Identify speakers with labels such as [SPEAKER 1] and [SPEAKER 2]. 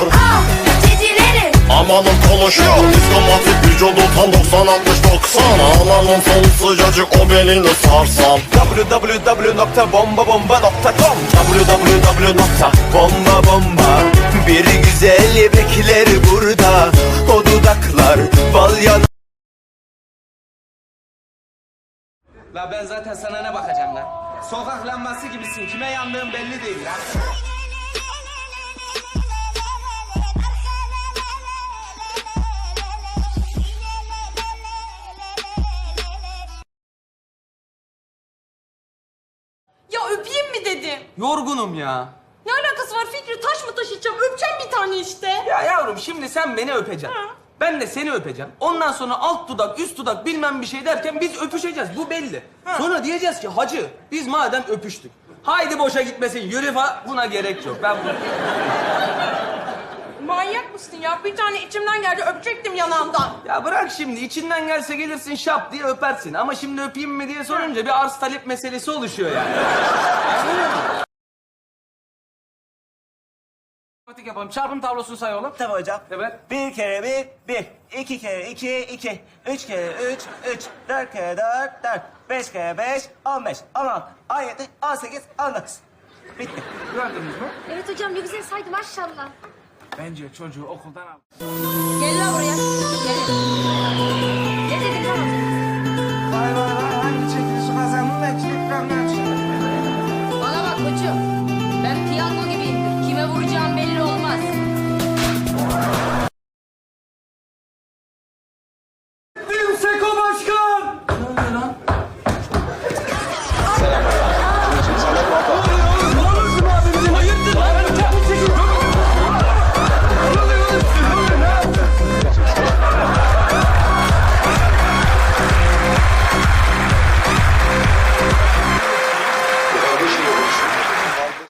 [SPEAKER 1] konuşuyor Ah cicileri Amanım konuşuyor Diskomatik vücudu tam 90 60 90 Ananın solu sıcacık o belini sarsan.
[SPEAKER 2] Www.bombabomba.com www.bombabomba Bir güzel bekler burada. O dudaklar bal yan
[SPEAKER 3] La ben zaten sana ne bakacağım lan? Sokak lambası gibisin. Kime yandığın belli değil lan.
[SPEAKER 4] Dedim.
[SPEAKER 3] Yorgunum ya.
[SPEAKER 4] Ne alakası var Fikri? Taş mı taşıyacağım? Öpeceğim bir tane işte.
[SPEAKER 3] Ya yavrum şimdi sen beni öpeceksin.
[SPEAKER 4] Ha.
[SPEAKER 3] Ben de seni öpeceğim. Ondan sonra alt dudak, üst dudak bilmem bir şey derken biz öpüşeceğiz. Bu belli. Sonra diyeceğiz ki hacı biz madem öpüştük. Haydi boşa gitmesin yürü falan. Buna gerek yok. Ben bu...
[SPEAKER 4] Mısın ya? Bir tane içimden geldi öpecektim yanağımdan.
[SPEAKER 3] Ya bırak şimdi içinden gelse gelirsin şap diye öpersin. Ama şimdi öpeyim mi diye sorunca bir arz talep meselesi oluşuyor yani. Matematik yapalım. Çarpım tablosunu say oğlum.
[SPEAKER 5] Tabii hocam.
[SPEAKER 3] Evet.
[SPEAKER 5] Bir kere bir, bir. İki kere iki, iki. Üç kere üç, üç. Dört kere dört, dört. Beş kere beş, on beş. On altı, on yedi, on sekiz, on dokuz. Bitti.
[SPEAKER 3] Gördünüz mü?
[SPEAKER 6] Evet hocam ne güzel saydı maşallah.
[SPEAKER 3] Bence çocuğu okuldan al.
[SPEAKER 6] Gel lan buraya. Gel. Ne dedim lan?
[SPEAKER 3] Vay vay vay hangi çekilişi kazandın da çilekten
[SPEAKER 6] Bana bak koçum. Ben piyango gibiyimdir. Kime vuracağım.